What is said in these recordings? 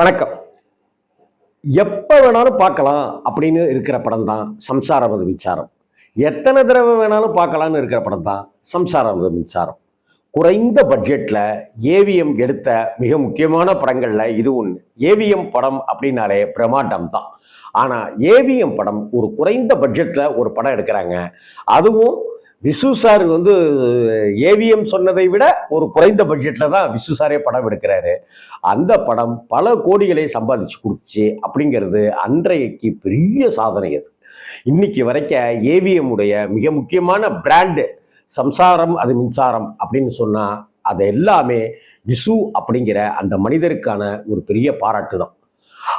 வணக்கம். எப்போ வேணாலும் பார்க்கலாம் அப்படின்னு இருக்கிற படம் தான் சம்சாரம் அது மின்சாரம். எத்தனை தடவை வேணாலும் பார்க்கலான்னு இருக்கிற படம் தான் சம்சாரம் அது மின்சாரம். குறைந்த பட்ஜெட்டில் ஏவிஎம் எடுத்த மிக முக்கியமான படங்களில் இது ஒன்று ஏவிஎம் படம் அப்படின்னாலே பிரம்மாண்டம் தான். ஆனால் ஏவிஎம் படம் ஒரு குறைந்த பட்ஜெட்டில் ஒரு படம் எடுக்கிறாங்க. அதுவும் விசு சார் வந்து ஏவிஎம் சொன்னதை விட ஒரு குறைந்த பட்ஜெட்டில் தான் விசு சாரே படம் எடுக்கிறாரு. அந்த படம் பல கோடிகளை சம்பாதிச்சு கொடுத்துச்சு அப்படிங்கிறது அன்றைக்கு பெரிய சாதனை அது. இன்னைக்கு வரைக்கும் ஏவிஎம் உடைய மிக முக்கியமான பிராண்டு சம்சாரம் அது மின்சாரம் அப்படின்னு சொன்னால் அது எல்லாமே விசு அப்படிங்கிற அந்த மனிதருக்கான ஒரு பெரிய பாராட்டு தான்.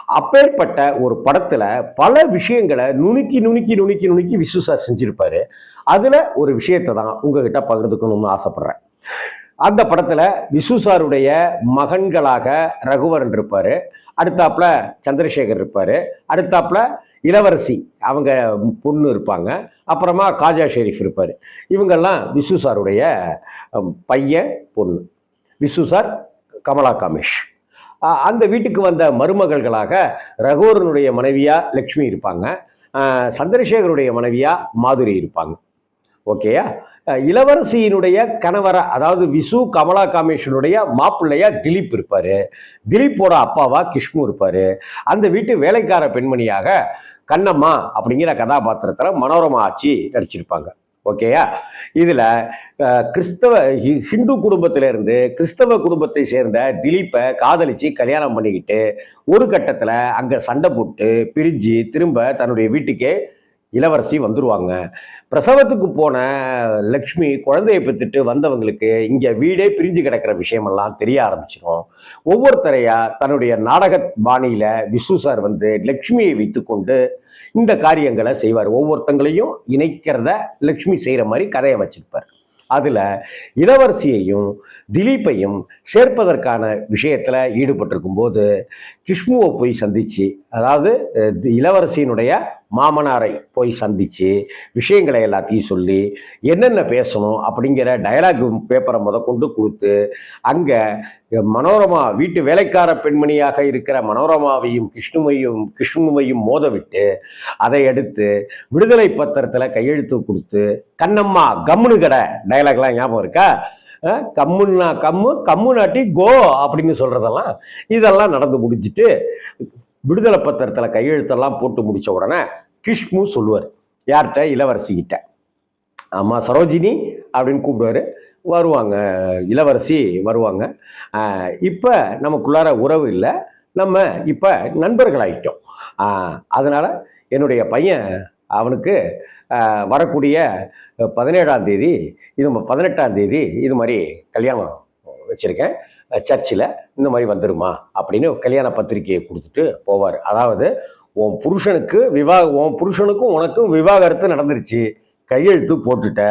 அப்பேற்பட்ட ஒரு படத்துல பல விஷயங்களை நுணுக்கி நுணுக்கி நுணுக்கி நுணுக்கி விசு சார் செஞ்சிருப்பாரு. அதுல ஒரு விஷயத்தை தான் உங்ககிட்ட பகிர்ந்துக்கணும்னு ஆசைப்படுறேன். அந்த படத்துல விசு சாருடைய மகன்களாக ரகுவரன் இருப்பாரு. அடுத்தாப்புல சந்திரசேகர் இருப்பாரு. அடுத்தாப்புல இளவரசி அவங்க பொண்ணு இருப்பாங்க. அப்புறமா காஜா ஷெரீஃப் இருப்பார். இவங்கெல்லாம் விசு சாருடைய பையன் பொண்ணு. விசு சார் கமலா காமேஷ். அந்த வீட்டுக்கு வந்த மருமகள்களாக ரகுவரனுடைய மனைவியா லக்ஷ்மி இருப்பாங்க. சந்திரசேகருடைய மனைவியா மாதுரி இருப்பாங்க. ஓகேயா? இளவரசியினுடைய கணவரை அதாவது விசு கமலா காமேஷனுடைய மாப்பிள்ளையா திலீப் இருப்பாரு. திலீப்போட அப்பாவா கிஷ்மு இருப்பாரு. அந்த வீட்டு வேலைக்கார பெண்மணியாக கண்ணம்மா அப்படிங்கிற கதாபாத்திரத்தில் மனோரமா ஆட்சி நடிச்சிருப்பாங்க. ஓகேயா இதில் கிறிஸ்தவ ஹி- ஹிந்து குடும்பத்திலேருந்து கிறிஸ்தவ குடும்பத்தை சேர்ந்த திலீப்பை காதலிச்சு கல்யாணம் பண்ணிக்கிட்டு ஒரு கட்டத்தில் அங்கே சண்டை போட்டு பிரிஞ்சு திரும்ப தன்னுடைய வீட்டுக்கே இளவரசி வந்துருவாங்க. பிரசவத்துக்கு போன லக்ஷ்மி குழந்தையை பெற்றுட்டு வந்தவங்களுக்கு இங்கே வீடே பிரிஞ்சு கிடக்கிற விஷயமெல்லாம் தெரிய ஆரம்பிச்சிடும் ஒவ்வொருத்தரையா தன்னுடைய நாடக பாணியில் விசு சார் வந்து லக்ஷ்மியை வைத்துக்கொண்டு இந்த காரியங்களை செய்வார். ஒவ்வொருத்தங்களையும் இணைக்கிறத லக்ஷ்மி செய்கிற மாதிரி கதையை வச்சிருப்பார். அதில் இளவரசியையும் திலீப்பையும் சேர்ப்பதற்கான விஷயத்தில் ஈடுபட்டிருக்கும் போது கிஷ்முவை போய் சந்திச்சு அதாவது தி- இளவரசியினுடைய மாமனாரை போய் சந்திச்சு விஷயங்களை எல்லாத்தையும் சொல்லி என்னென்ன பேசணும் அப்படிங்கிற டயலாக் பேப்பரை முத கொண்டு கொடுத்து அங்கே மனோரமா வீட்டு வேலைக்கார பெண்மணியாக இருக்கிற மனோரமாவையும் கிருஷ்ணுமையும் கிருஷ்ணுமையும் மோதவிட்டு அதை எடுத்து விடுதலை பத்திரத்தில் கையெழுத்து கொடுத்து கண்ணம்மா கம்முனு கடை டயலாக்லாம் ஞாபகம் இருக்கா? கம்முன்னா கம்மு கம்மு நாட்டி கோ அப்படின்னு சொல்கிறதெல்லாம் இதெல்லாம் நடந்து முடிஞ்சிட்டு விடுதலை பத்திரத்தில் கையெழுத்தெல்லாம் போட்டு முடித்த உடனே கிஷ்மு சொல்லுவார் யார்கிட்ட? இளவரசிக்கிட்ட அம்மா சரோஜினி அப்படின்னு கூப்பிடுவாரு. வருவாங்க இளவரசி வருவாங்க. இப்போ நமக்குள்ளார உறவு இல்லை. நம்ம இப்போ நண்பர்களாகிட்டோம் அதனால் என்னுடைய பையன் அவனுக்கு வரக்கூடிய பதினேழாம் தேதி இது ம- பதினெட்டாம் தேதி இது மாதிரி கல்யாணம் வச்சுருக்கேன். சர்ச்சில் இந்த மாதிரி வந்துருமா அப்படின்னு கல்யாண பத்திரிக்கையை கொடுத்துட்டு போவார். அதாவது உன் புருஷனுக்கு விவா உன் புருஷனுக்கும் உனக்கும் விவாகரத்து நடந்துருச்சு. கையெழுத்து போட்டுட்ட.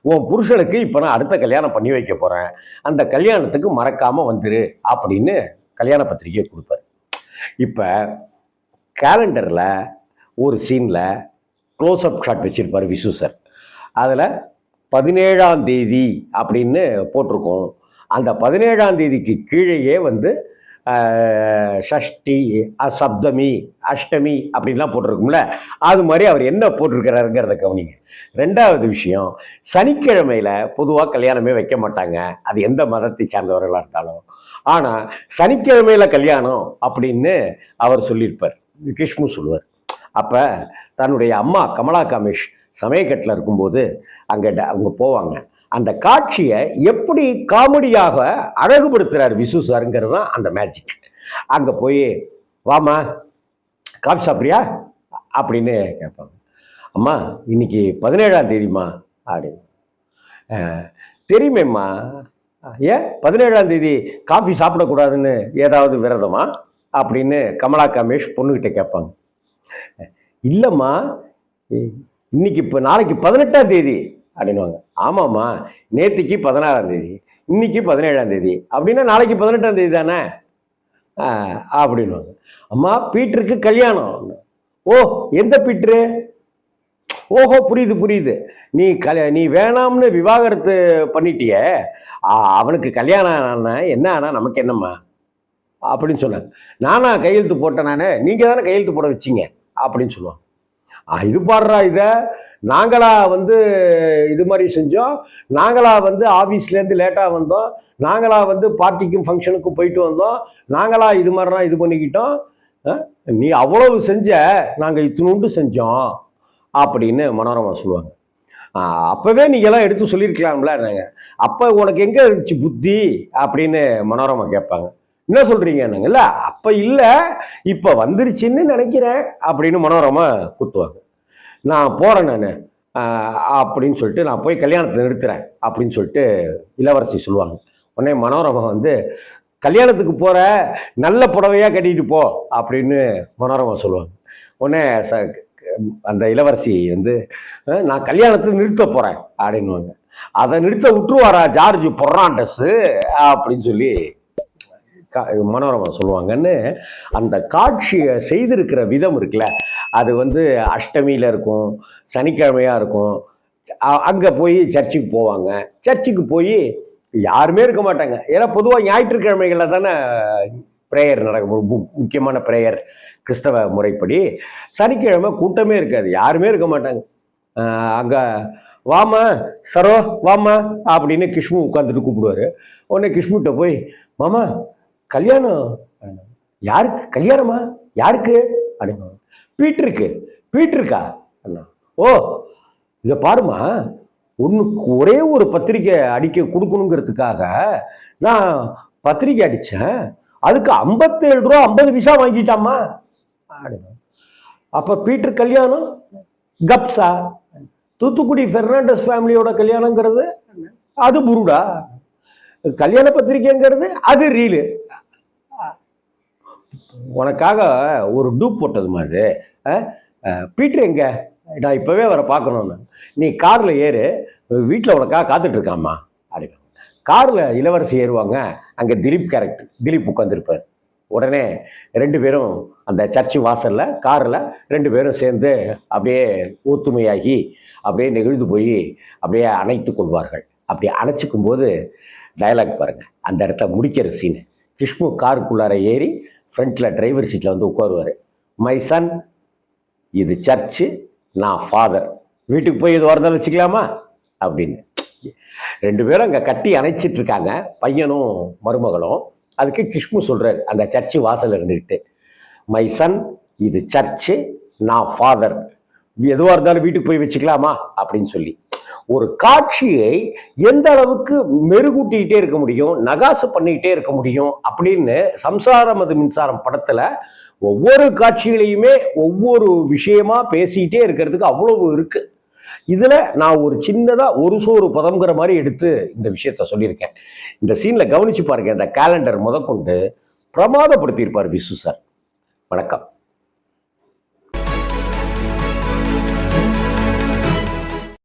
உன் புருஷனுக்கு இப்போ நான் அடுத்த கல்யாணம் பண்ணி வைக்க போகிறேன் அந்த கல்யாணத்துக்கு மறக்காமல் வந்துரு அப்படின்னு கல்யாண பத்திரிக்கையை கொடுப்பாரு. இப்போ கேலண்டரில் ஒரு சீனில் க்ளோஸ்அப் ஷாட் வச்சுருப்பார் விசு சார் அதில் பதினேழாம் தேதி அப்படின்னு போட்டிருக்கோம். அந்த பதினேழாம் தேதிக்கு கீழேயே வந்து ஷஷ்டி அ- சப்தமி அஷ்டமி அப்படின்லாம் போட்டிருக்கும்ல. அது மாதிரி அவர் என்ன போட்டிருக்கிறாருங்கிறத கவனிங்க. ரெண்டாவது விஷயம் சனிக்கிழமையில பொதுவாக கல்யாணமே வைக்க மாட்டாங்க. அது எந்த மதத்தை சார்ந்தவர்களாக இருந்தாலும். ஆனால் சனிக்கிழமையில கல்யாணம் அப்படின்னு அவர் சொல்லியிருப்பார். கிஷ்மு சொல்லுவார். அப்போ தன்னுடைய அம்மா கமலா கமிஷ் சமயக்கட்டில் இருக்கும்போது அங்கே அவங்க போவாங்க. அந்த காட்சியை எப்படி காமெடியாக அழகுபடுத்துகிறார் விசு சாருங்கிறது தான் அந்த மேஜிக் அங்கே போய் வாமா காஃபி சாப்பிட்றியா? அப்படின்னு கேட்பாங்க. அம்மா இன்னைக்கு பதினேழாம் தேதிம்மா அப்படின்னு. தெரியுமேம்மா ஏன் பதினேழாம் தேதி காஃபி சாப்பிடக்கூடாதுன்னு ஏதாவது விரதமா? அப்படின்னு கமலா கமேஷ் பொண்ணுக்கிட்ட கேட்பாங்க. இல்லைம்மா இன்னைக்கு இப்போ நாளைக்கு பதினெட்டாம் தேதி அப்படின்னுவாங்க. ஆமாம்மா நேற்றுக்கு பதினாறாம் தேதி இன்னைக்கு பதினேழாம் தேதி அப்படின்னா நாளைக்கு பதினெட்டாம் தேதி தானே? ஆ, அப்படின்னுவாங்க. அம்மா பீட்டருக்கு கல்யாணம். ஓ எந்த பீட்ரு? ஓஹோ புரியுது புரியுது. நீ கல் நீ வேணாம்னு விவாகரத்து பண்ணிட்டிய அவனுக்கு கல்யாணம் ஆனா என்ன ஆனா நமக்கு என்னம்மா? அப்படின்னு சொன்னாங்க. நானா கையெழுத்து போட்டேன் நான். நீங்கள் தானே கையெழுத்து போட வச்சீங்க? அப்படின்னு சொல்லுவாங்க. இது பாடுறா இதை. நாங்களா வந்து இது மாதிரி செஞ்சோம். நாங்களா வந்து ஆஃபீஸ்லேருந்து லேட்டாக வந்தோம். நாங்களா வந்து பார்ட்டிக்கும் ஃபங்க்ஷனுக்கும் போயிட்டு வந்தோம். நாங்களா இது மாதிரிலாம் இது பண்ணிக்கிட்டோம். நீ அவ்வளவு செஞ்ச நாங்கள் இத்தினுண்டு செஞ்சோம் அப்படின்னு மனோரமா சொல்லுவாங்க. அப்போவே அப்பவே நீங்கெல்லாம் எடுத்து சொல்லியிருக்கலாம்ல நாங்கள் அப்போ உனக்கு எங்கே இருந்துச்சு புத்தி அப்படின்னு மனோரமா கேட்பாங்க. என்ன சொல்கிறீங்க இல்ல அப்போ இல்லை இப்போ வந்துருச்சுன்னு நினைக்கிறேன் அப்படின்னு மனோரமா குத்துவாங்க. நான் போகிறேன் நான். அப்படின்னு சொல்லிட்டு நான் போய் கல்யாணத்தை நிறுத்துறேன் அப்படின்னு சொல்லிட்டு இளவரசி சொல்லுவாங்க. உடனே மனோரமா வந்து கல்யாணத்துக்கு போகிற நல்ல புடவையா கட்டிட்டு போ அப்படின்னு மனோரமா சொல்லுவாங்க. உடனே ச அந்த இளவரசி வந்து நான் கல்யாணத்தை நிறுத்த போகிறேன் அப்படின்னுவாங்க. அதை நிறுத்த விட்டுருவாரா ஜார்ஜ் பொறாண்டஸு அப்படின்னு சொல்லி மனோரமா சொல்லுவாங்கன்னு அந்த காட்சியை செய்திருக்கிற விதம் இருக்குல்ல. அது வந்து அஷ்டமியில் இருக்கும் சனிக்கிழமையாக இருக்கும். அங்கே போய் சர்ச்சுக்கு போவாங்க. சர்ச்சுக்கு போய் யாருமே இருக்க மாட்டாங்க. ஏன்னா பொதுவாக ஞாயிற்றுக்கிழமைகளில் தானே ப்ரேயர் நடக்கும். மு- முக்கியமான ப்ரேயர் கிறிஸ்தவ முறைப்படி. சனிக்கிழமை கூட்டமே இருக்காது. யாருமே இருக்க மாட்டாங்க. அங்கே வாமா சரோ வாமா அப்படின்னு கிஷ்மு உட்காந்துட்டு கூப்பிடுவாரு. உடனே கிஷ்முட்ட போய் மாமா கல்யாணம் யாருக்கு? கல்யாணமா? யாருக்கு? அப்படின்னு பீட்டருக்கு. பீட்டருக்கா? அண்ணா. ஓ இதை பாருமா ஒன்றுக்கு ஒரே ஒரு பத்திரிக்கை அடிக்க கொடுக்கணுங்கிறதுக்காக நான் பத்திரிக்கை அடித்தேன் அதுக்கு ஐம்பத்தேழு ரூபா ஐம்பது விசா வாங்கிட்டாமா அப்படின்னு. அப்போ பீட்டர் கல்யாணம்? கப்ஸா தூத்துக்குடி ஃபெர்னாண்டஸ் ஃபேமிலியோட கல்யாணங்கிறது? அது புருடா. கல்யாண பத்திரிக்கைங்கிறது அது ரீலு உனக்காக ஒரு டூப் போட்டது மாதிரி பீட்டர் எங்க? நான் இப்போவே வர பார்க்கணும்னு. நீ காரில் ஏறு வீட்டில் உனக்காக காத்துட்டு இருக்காமா அப்படின்னு காரில் இளவரசி ஏறுவாங்க அங்கே திலீப் கேரக்டர் திலீப் உட்காந்துருப்பார் உடனே ரெண்டு பேரும் அந்த சர்ச்சு வாசலில் காரில் ரெண்டு பேரும் சேர்ந்து அப்படியே ஒத்துமையாகி அப்படியே நெகிழ்ந்து போய் அப்படியே அணைத்து கொள்வார்கள். அப்படி அணைச்சிக்கும் போது டயலாக் பாருங்கள் அந்த இடத்த முடிக்கிற சீனு கிஷ்மு காருக்குள்ளார ஏறி ஃப்ரண்ட்டில் டிரைவர் சீட்டில் வந்து உட்காருவார். மை சன் இது சர்ச்சு நான் ஃபாதர் வீட்டுக்கு போய் இது வரதால் வச்சுக்கலாமா? அப்படின்னு. ரெண்டு பேரும் அங்கே கட்டி அணைச்சிட்டு இருக்காங்க. பையனும் மருமகளும். அதுக்கு கிஷ்மு சொல்கிறார் அந்த சர்ச்சு வாசல் இருந்துக்கிட்டு மை சன் இது சர்ச்சு நான் ஃபாதர் எதுவாக இருந்தாலும் வீட்டுக்கு போய் வச்சுக்கலாமா? அப்படின்னு சொல்லி. ஒரு காட்சியை எந்த அளவுக்கு மெருகூட்டிக்கிட்டே இருக்க முடியும் நகாசு பண்ணிக்கிட்டே இருக்க முடியும் அப்படின்னு சம்சாரம் அது மின்சாரம் படத்துல ஒவ்வொரு காட்சிகளையுமே ஒவ்வொரு விஷயமா பேசிக்கிட்டே இருக்கிறதுக்கு அவ்வளவு இருக்கு. இதுல நான் ஒரு சின்னதா ஒரு சோறு பதம்ங்கிற மாதிரி எடுத்து இந்த விஷயத்த சொல்லியிருக்கேன். இந்த சீன்ல கவனிச்சு பாருங்க இந்த கேலண்டர் முதற்கொண்டு பிரமாதப்படுத்தியிருப்பார் விசு சார். வணக்கம்.